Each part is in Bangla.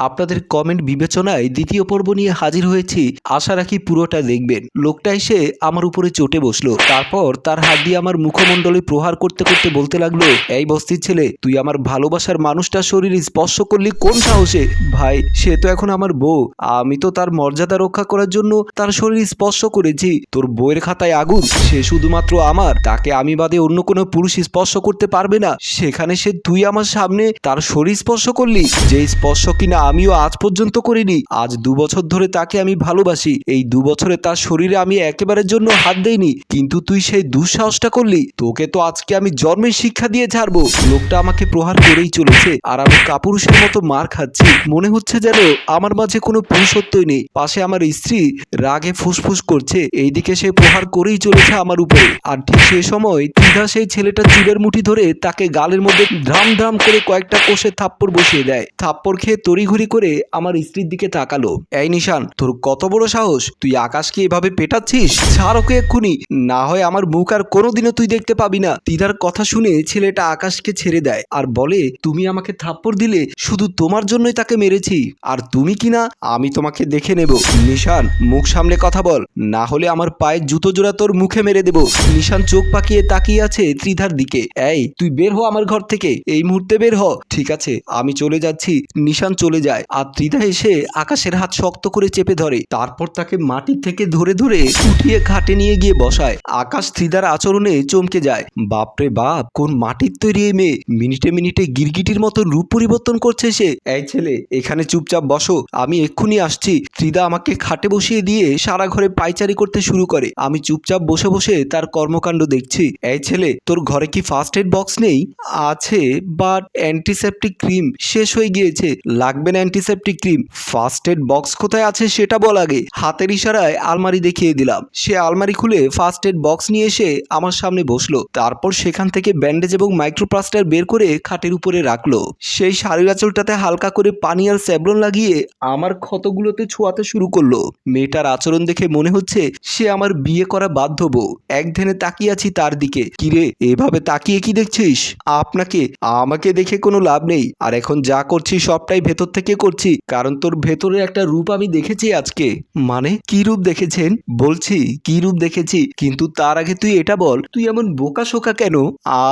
আপনাদের কমেন্ট বিবেচনায় দ্বিতীয় পর্ব নিয়ে হাজির হয়েছি। আশা রাখি পুরোটা দেখবেন। লোকটা এসে আমার উপরে চটে বসল। তারপর তার হাত দিয়ে আমার মুখমণ্ডলে প্রহার করতে করতে বলতে লাগল, এই বস্তির ছেলে, তুই আমার ভালোবাসার মানুষটার শরীর স্পর্শ করলি কোন সাহসে? ভাই, সে তো এখন আমার বউ। আমি তো তার মর্যাদা রক্ষা করার জন্য তার শরীর স্পর্শ করেছি। তোর বইয়ের খাতায় আগুন। সে শুধুমাত্র আমার। তাকে আমি বাদে অন্য কোনো পুরুষ স্পর্শ করতে পারবে না। সেখানে সে তুই আমার সামনে তার শরীর স্পর্শ করলি। যে স্পর্শ কিনা আমিও আজ পর্যন্ত করিনি। আজ দু বছর ধরে তাকে আমি ভালোবাসি। এই দু বছরে তার শরীরে আমি একেবারের জন্য হাত দেইনি। কিন্তু তুই সেই দুঃসাহসটা করলি। তোকে তো আজকে আমি জন্মের শিক্ষা দিয়ে ছাড়বো লোকটা আমাকে প্রহার করেই চলেছে। আর আমি কাপুরুষের মতো মার খাচ্ছি। মনে হচ্ছে যেন আমার মাঝে কোনো পুরুষত্বই নেই। পাশে আমার স্ত্রী রাগে ফুসফুস করছে। এইদিকে সে প্রহার করেই চলেছে আমার উপরে। আর ঠিক সে সময় ত্রিধা সেই ছেলেটা চুলের মুঠি ধরে তাকে গালের মধ্যে ধ্রাম ধ্রাম করে কয়েকটা কোষে থাপ্পড় বসিয়ে দেয়। থাপ্পড় খেয়ে তড়িঘড়ি করে আমার স্ত্রীর দিকে তাকালো। এই নিশান, তোর কত বড় সাহস? তুই আকাশকে এভাবে পেটাচ্ছিস? ছাড় ওকে এক্ষুনি। না হয় আমার মুখ আর কোনোদিনও তুই দেখতে পাবি না। তিদার কথা শুনে ছেলেটা আকাশকে ছেড়ে দেয় আর বলে, তুমি আমাকে থাপ্পড় দিলে শুধু তোমার জন্যই তাকে মেরেছি। আর তুমি কি না, আমি তোমাকে দেখে নেব। নিশান, মুখ সামনে কথা বল। না হলে আমার পায়ের জুতো জোড়া তোর মুখে মেরে দেব। নিশান চোখ পাকিয়ে তাকিয়ে আছে ত্রিধার দিকে। এই, তুই বের হো আমার ঘর থেকে। এই মুহূর্তে বের হ। ঠিক আছে, আমি চলে যাচ্ছি। নিশান চলে যায়। আর ত্রিধা এসে আকাশের হাত শক্ত করে চেপে ধরে। তারপর তাকে মাটি থেকে ধরে ধরে উঠিয়ে ঘাটে নিয়ে গিয়ে বসায়। আকাশ ত্রিধার আচরণে চমকে যায়। বাপরে বাপ, কোন মাটির তৈরি এই মেয়ে? মিনিটে মিনিটে গিরগিটির মতো রূপ পরিবর্তন করছে সে। এই ছেলে, এখানে চুপচাপ বসো। আমি এক্ষুনি আসছি। ত্রিদা আমাকে খাটে বসিয়ে দিয়ে সারা ঘরে পাইচারি করতে শুরু করে। আমি চুপচাপ বসে বসে তার কর্মকাণ্ড দেখছি। এই ছেলে, তোর ঘরে কি ফার্স্ট এড বক্স নেই? আছে বাট অ্যান্টিসেপটিক ক্রিম শেষ হয়ে গিয়েছে। লাগবে না antiseptic cream first aid box কোথায় আছে সেটা বল আগে। হাতের ইশারায় আলমারি দেখিয়ে দিলাম। সে আলমারি খুলে ফার্স্ট এড বক্স নিয়ে এসে আমার সামনে বসল। তারপর সেখান থেকে ব্যান্ডেজ এবং মাইক্রোপ্লাস্টার বের করে খাটের উপরে রাখল। সেই শাড়ির আঁচলটাতে হালকা করে পানি আর স্যাবলন লাগিয়ে আমার ক্ষতগুলোতে ছোঁয়াতে শুরু করল। মেয়েটার আচরণ দেখে মনে হচ্ছে সে আমার বিয়ে করা বাধ্য বউ। এক ধ্যানে তাকিয়ে আছি তার দিকে। কিরে এভাবে তাকিয়ে কি দেখছিস? আপনাকে, আমাকে দেখে কোনো লাভ নেই। আর এখন যা করছি সবটাই ভেতর থেকে করছি, কারণ তোর ভেতরে একটা রূপ আমি দেখেছি আজকে। মানে কি রূপ দেখেছেন? বলছি, কি রূপ দেখেছি? কিন্তু তার আগে তুই এটা বল, তুই এমন বোকা শোকা কেন?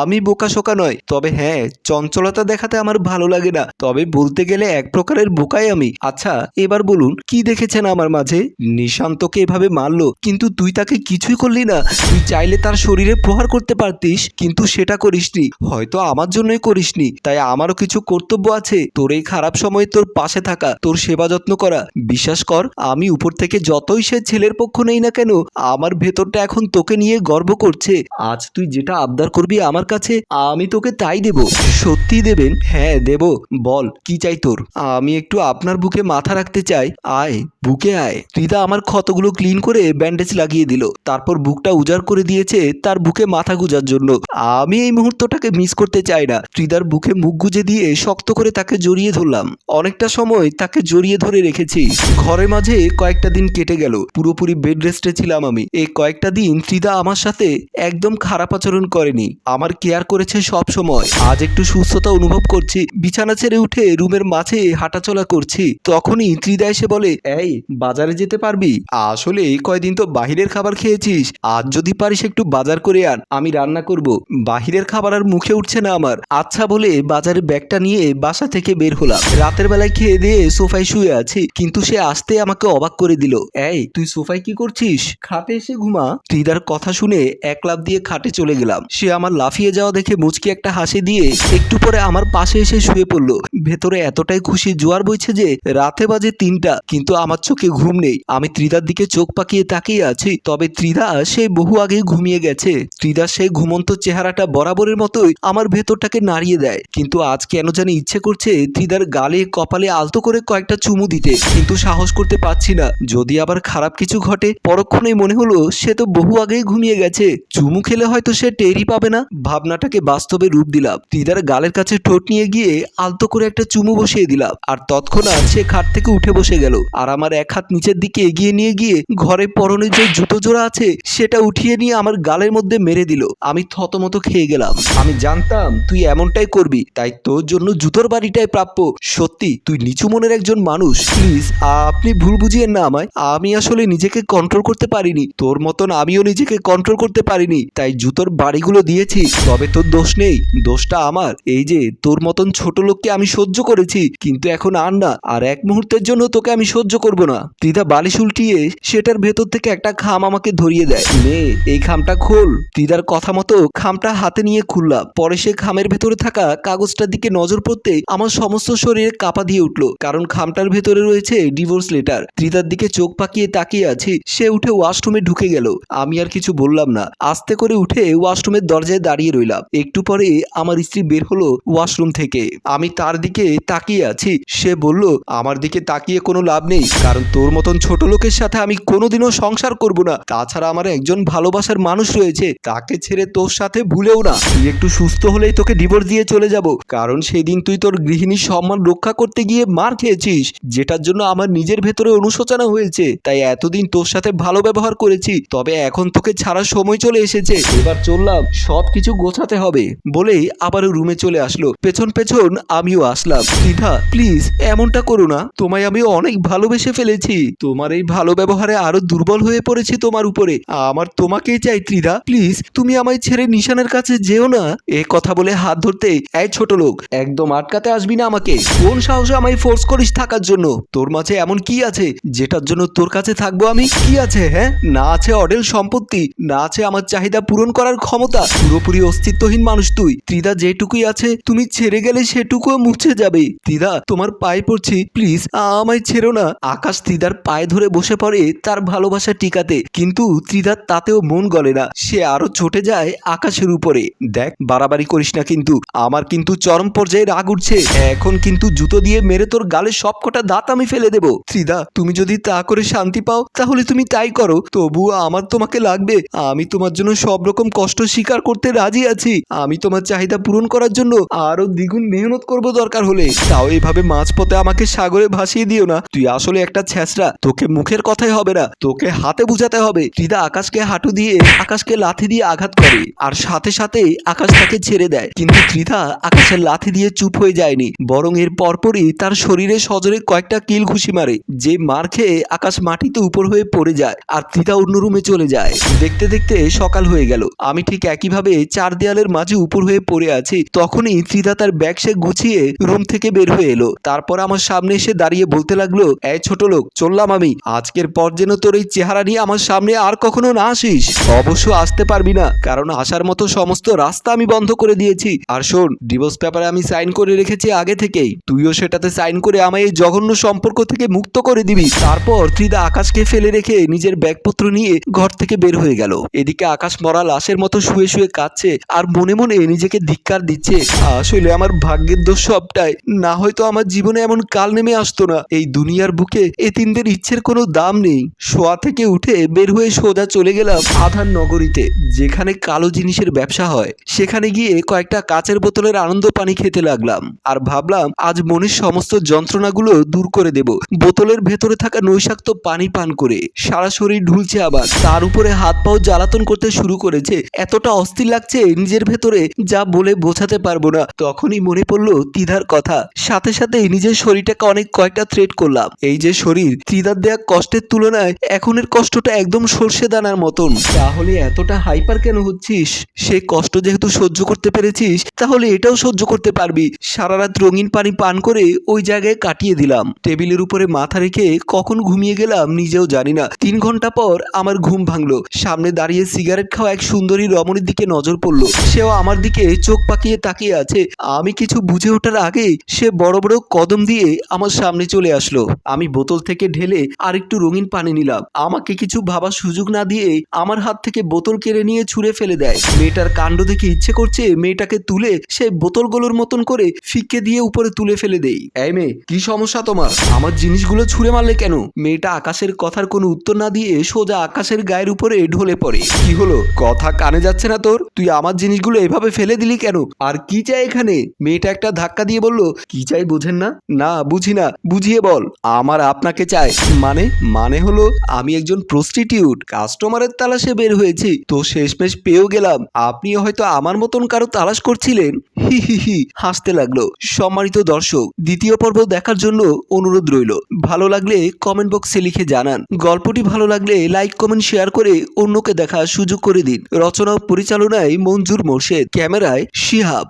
আমি বোকা শোকা নয়, তবে হ্যাঁ চঞ্চলতা দেখাতে আমার ভালো লাগে না। তবে বলতে গেলে এক প্রকারের বোকাই আমি। আচ্ছা এবার বলুন, কি দেখেছেন আমার মাঝে? নিশান্তকে এভাবে মারলো, কিন্তু তুই তাকে কিছুই করলি না। তুই চাইলে তার শরীরে প্রহার করতে পারতিস, কিন্তু সেটা করিসনি। হয়তো আমার জন্যই করিসনি, তাই আমারও কিছু কর্তব্য আছে। তোর এই খারাপ সময়ে তোর পাশে থাকা, তোর সেবা যত্ন করা। বিশ্বাস কর, আমি উপর থেকে যতই সে ছেলের পক্ষ নেই না কেন, আমার ভেতরটা এখন তোকে নিয়ে গর্ব করছে। আজ তুই যেটা আবদার করবি আমার কাছে, আমি তোকে তাই দেব। সত্যি দেবেন? হ্যাঁ দেব। বল, কি চাই তোর? আমি একটু আপনার বুকে মাথা রাখতে চাই। আয়, বুকে আয়। ত্রিদা আমার ক্ষতগুলো ক্লিন করে ব্যান্ডেজ লাগিয়ে দিল। তারপর বুকটা উজাড় করে দিয়েছে তার বুকে মাথা গুজার জন্য। আমি এই মুহূর্তটাকে মিস করতে চাই না। ত্রিদার বুকে মুখ গুজে দিয়ে শক্ত করে তাকে জড়িয়ে ধরলাম। অনেকটা সময় তাকে জড়িয়ে ধরে রেখেছি। ঘরের মাঝে কয়েকটা দিন কেটে গেল। পুরোপুরি বেড রেস্টে ছিলাম আমি। এই কয়েকটা দিন ত্রিদা আমার সাথে একদম খারাপ আচরণ করেনি। আমার কেয়ার করেছে সব সময়। আজ একটু সুস্থতা অনুভব করছি। বিছানা ছেড়ে উঠে রুমের মাঝে হাঁটাচলা করছি। তখনই ত্রিদা এসে বলে, এই, বাজারে যেতে পারবি? আসলে এই কয়দিন তো বাহিরের খাবার খেয়েছিস। আজ যদি পারিস একটু বাজার করে আন। আমি রান্না করব। বাহিরের খাবার আর মুখে উঠছে না আমার। আচ্ছা বলে বাজারে ব্যাগটা নিয়ে বাসা থেকে বের হলাম। রাতের বেলায় খেয়ে দিয়ে সোফায় শুয়ে আছি, কিন্তু সে আসতে আমাকে অবাক করে দিল। এই, তুই সোফায় কি করছিস? খাটে এসে ঘুমা। ত্রিদার কথা শুনে এক লাফ দিয়ে খাটে চলে গেলাম। সে আমার লাফিয়ে যাওয়া দেখে মুচকি একটা হাসি দিয়ে একটু পরে আমার পাশে এসে শুয়ে পড়ল। ভেতরে এতটাই খুশি জোয়ার বইছে যে রাতে বাজে তিনটা, কিন্তু আমার চোখে ঘুম নেই। আমি ত্রিদার দিকে চোখ পাকিয়ে তাকিয়ে আছি, তবে ত্রিধা সে বহু আগে ঘুমিয়ে গেছে। ত্রিধা সেই ঘুমন্ত চেহারাটা বরাবরের মতোই আমার ভেতরটাকে নাড়িয়ে দেয়, কিন্তু আজ কেন জানি ইচ্ছে করছে ত্রিদার গালে কপালে আলতো করে কয়েকটা চুমু দিতে, কিন্তু সাহস করতে পারছি না। যদি আবার খারাপ কিছু ঘটে, পরক্ষণেই মনে হলো সে তো বহু আগেই ঘুমিয়ে গেছে। চুমু খেলে হয়তো সে টেরই পাবে না। ভাবনাটাকে বাস্তবে রূপ দিলাম। ত্রিধার গালের কাছে ঠোঁট নিয়ে গিয়ে আলতো করে একটা চুমু বসিয়ে দিলাম। আর তৎক্ষণাৎ সে খাট থেকে উঠে বসে গেল। আর আমার এক হাত নিচের দিকে এগিয়ে নিয়ে গিয়ে ঘরে পরনে যে জুতো জোড়া আছে, সেটা উঠিয়ে নিয়ে আমার গালের মধ্যে মেরে দিল। আমি থতমত খেয়ে গেলাম। আমি জানতাম, তুই এমনটাই করবি। তাই তোর জন্য জুতোর বাড়িটাই প্রাপ্য। সত্যি তুই নিচু মনের একজন মানুষ প্লিজ আপনি ভুল বুঝিয়েন না আমায়। আমি আসলে নিজেকে কন্ট্রোল করতে পারিনি। তোর মতন আমিও নিজেকে কন্ট্রোল করতে পারিনি। তাই জুতোর বাড়িগুলো দিয়েছি, তবে তোর দোষ নেই। দোষটা আমার। এই যে, তোর মতন ছোট লোককে আমি সহ্য করেছি, কিন্তু এখন আর না। আর এক মুহূর্তের জন্য তোকে আমি সহ্য করব না। ত্রিধা বালিশ উল্টিয়ে সেটার ভেতর থেকে একটা খাম আমাকে ধরিয়ে দেয়। নে, এই খামটা খোল। ত্রিধার কথা মতো খামটা হাতে নিয়ে খুললাম। পরে সে খামের ভেতরে থাকা কাগজটার দিকে নজর পড়তে আমার সমস্ত শরীরে কাপা দিয়ে উঠল। কারণ খামটার ভেতরে রয়েছে ডিভোর্স লেটার। ত্রিধার দিকে চোখ পাকিয়ে তাকিয়ে আছি, সে উঠে ওয়াশরুমে ঢুকে গেল। আমি আর কিছু বললাম না। আস্তে করে উঠে ওয়াশরুমের দরজায় দাঁড়িয়ে রইলাম। একটু পরে আমার স্ত্রী বের হলো ওয়াশরুম থেকে। আমি তার দিকে তাকিয়ে আছি। সে বলল, আমার দিকে তাকিয়ে কোনো লাভ নেই। কারণ তোর মতন ছোট লোকের সাথে আমি কোনোদিনও সংসার করব না। তাছাড়া আমার একজন ভালোবাসার মানুষ রয়েছে। তাকে ছেড়ে তোর সাথে ভুলেও না। তুই একটু সুস্থ হলেই তোকে ডিভোর্স দিয়ে চলে যাব। কারণ সেদিন তুই তোর গৃহিণীর সম্মান রক্ষা করতে গিয়ে মার খেয়েছিস। যেটার জন্য আমার নিজের ভেতরে অনুশোচনা হয়েছে। তাই এতদিন তোর সাথে ভালো ব্যবহার করেছি। তবে এখন তোকে ছাড়ার সময় চলে এসেছে। এবার চললাম সব কিছু গোছাতে হবে বলেই আবারও রুমে চলে আসলো। পেছন পেছন আমিও আসলাম। দ্বিধা প্লিজ, এমনটা করো না। তোমায় আমি অনেক ভালোবেসে ফেলেছি। তোমার এই ভালো ব্যবহারে আরও দুর্বল হয়ে পড়েছি তোমার উপরে। আমার তোমাকেই চাই, ত্রিধা। প্লিজ, তুমি আমায় ছেড়ে নিশানের কাছে যেও না। এ কথা বলে হাত ধরতে এই ছোট লোক, একদম আটকাতে আসবি না আমাকে। কোন সাহসে আমায় ফোর্স করিস থাকার জন্য। তোর মাঝে এমন কি আছে? যেটার জন্য তোর কাছে থাকব আমি? কি আছে হ্যাঁ? না আছে অডেল সম্পত্তি, না আছে আমার চাহিদা পূরণ করার ক্ষমতা। পুরোপুরি অস্তিত্বহীন মানুষ তুই। ত্রিদা যেটুকুই আছে, তুমি ছেড়ে গেলে সেটুকুও মুছে যাবে। ত্রিদা, তোমার পায়ে পড়ছি। প্লিজ, আমায় ছেড়ো না। আকাশ ত্রিদার পায়ে ধরে বসে পড়ে তার ভালোবাসা টিকাতে। কিন্তু ত্রিদার তাতেও মন গলে না। সে আরও ছুটে যায় আকাশের উপরে। দেখ, বাড়াবাড়ি করিস না কিন্তু। আমার কিন্তু চরম পর্যায়ে রাগ উঠছে। এখন কিন্তু জুতো দিয়ে মেরে তোর গালে সবকটা দাঁত আমি ফেলে দেব। ত্রিদা, তুমি যদি তা করে শান্তি পাও, তাহলে তুমি তাই করো। তবুও আমার তোমাকে লাগবে। আমি তোমার জন্য সব রকম কষ্ট স্বীকার করতে রাজি আছি। আমি তোমার চাহিদা পূরণ করার জন্য আরও দ্বিগুণ মেহনত করব দরকার হলে। তাও এভাবে মাঝপথে আমাকে সাগরে ভাসিয়ে দিও না। তুই আসলে একটা ছ্যাঁচড়া। তোকে মুখের কথাই হবে না। তোকে হাতে বুঝাতে হবে। ত্রিদা আকাশকে হাঁটু দিয়ে, আকাশকে লাথি দিয়ে আঘাত করে। আর সাথে সাথে আকাশ তাকে ছেড়ে দেয়। কিন্তু ত্রিধা আকাশের লাথি দিয়ে চুপ হয়ে যায়নি। বরং এর পরপরই তার শরীরে সজরে কয়েকটা কিল ঘুষি মারে। যে মার খেয়ে আকাশ মাটিতে উপর হয়ে পড়ে যায় আর ত্রিধা অন্য রুমে চলে যায়। দেখতে দেখতে সকাল হয়ে গেল। আমি ঠিক একইভাবে চার দেয়ালের মাঝে উপর হয়ে পড়ে আছি। তখনই ত্রিধা তার ব্যাগ সে গুছিয়ে রুম থেকে বের হয়ে এলো। তারপর আমার সামনে এসে দাঁড়িয়ে বলতে লাগল, এই ছোট লোক, চললাম আমি। আজকের পর যেন তোর এই চেহারা নিয়ে আমার সামনে আর কখনো না আসিস। অবশ্য আসতে পারবি না, কারণ আসার মতো সমস্ত রাস্তা আমি বন্ধ করে দিয়েছি। আর শোন ডিভোর্স পেপারে আমি সাইন করে রেখেছি আগে থেকেই। তুইও সেটাতে সাইন করে আমায় এই জঘন্য সম্পর্ক থেকে মুক্ত করে দিবি। তারপর ত্রিদা আকাশকে ফেলে রেখে নিজের ব্যাগপত্র নিয়ে ঘর থেকে বের হয়ে গেল। এদিকে আকাশ মরা লাশের মতো শুয়ে শুয়ে কাঁদছে আর মনে মনে নিজেকে ধিক্কার দিচ্ছে। আসলে আমার ভাগ্যের দোষ সবটাই। না হয়তো আমার জীবনে এমন কাল নেমে আসতো না। এই দুনিয়ার বুকে এতিমদের ইচ্ছের কোনো দাম নেই। শোয়া থেকে উঠে বের হয়ে সোজা চলে গেলাম আধার নগরীতে, যেখানে কালো জিনিসের ব্যবসা হয়। সেখানে গিয়ে কয়েকটা কাচের বোতলের আনন্দ পানি খেতে লাগলাম। আর ভাবলাম, আজ মনের সমস্ত যন্ত্রণাগুলো দূর করে দেব। বোতলের ভেতরে থাকা নৈশাক্ত পানি পান করে সারা শরীর ঢুলছে আবার। তার উপরে হাত পাও জ্বালাতন করতে শুরু করেছে। এতটা অস্থির লাগছে নিজের ভেতরে যা বলে বোঝাতে পারব না। তখনই মনে পড়ল তিধার কথা। সাথে সাথে নিজের শরীরটাকে অনেক কয়েকটা থ্রেড করলাম। এই যে শরীর ত্রিদার দেয়া কষ্টের তুলনায় এখনের কষ্টটা একদম সর্ষে দানার মতন। তাহলে এতটা হাইপার কেন হচ্ছিস? সে কষ্ট যেহেতু সহ্য করতে পেরেছিস, তাহলে এটাও সহ্য করতে পারবি। সারা রাত রঙিন পানি পান করে ওই জায়গায় কাটিয়ে দিলাম। টেবিলের উপরে মাথা রেখে কখন ঘুমিয়ে গেলাম নিজেও জানি না। তিন ঘণ্টা পর আমার ঘুম ভাঙলো। সামনে দাঁড়িয়ে সিগারেট খাওয়া এক সুন্দরী রমণীর দিকে নজর পড়ল। সেও আমার দিকে চোখ পাকিয়ে তাকিয়ে আছে। আমি কিছু বুঝে ওঠার আগেই সে বড় বড় কদম দিয়ে আমার সামনে চলে আসলো। আমি বোতল থেকে ঢেলে আর একটু রঙিন পানি নিলাম। আমাকে কিছু ভাবার সুযোগ না দিয়ে আমার হাত থেকে বোতল কেড়ে নিয়ে ছুঁড়ে ফেলে দেয়। মেয়েটার কাণ্ড দেখে ইচ্ছে করছে মেয়েটাকে তুলে সে বোতলগুলোর মতন করে ফিকে দিয়ে উপরে তুলে ফেলে দেই এই মেয়ে, কি সমস্যা তোমার? আমার জিনিসগুলো ছুঁড়ে মারলে কেন? মেয়েটা আকাশের কথার কোনো উত্তর না দিয়ে সোজা আকাশের গায়ের উপরে ঢলে পড়ে। কি হলো? কথা কানে যাচ্ছে না তোর? তুই আমার জিনিসগুলো এভাবে ফেলে দিলি কেন? আর কি চাই এখানে? মেয়েটা একটা ধাক্কা দিয়ে বলল, কি চাই বোঝেন না? না, বুঝি না। বুঝিয়ে বল। আমার আপনাকে চাই। মানে? মানে হলো, আমি একজন প্রস্টিটিউট কাস্টমারের তালাশে বের হয়েছি। তো শেষমেশ পেয়েও গেলাম। আপনিও হয়তো আমার মতন কারও তালাশ করছিলেন? হি হি হি, হাসতে লাগল। সম্মানিত দর্শক দ্বিতীয় পর্ব দেখার জন্য অনুরোধ রইল। ভালো লাগলে কমেন্ট বক্সে লিখে জানান। গল্পটি ভালো লাগলে লাইক কমেন্ট শেয়ার করে অন্যকে দেখার সুযোগ করে দিন। রচনা ও পরিচালনায় মঞ্জুর মোর্শেদ। ক্যামেরায় শিহাব।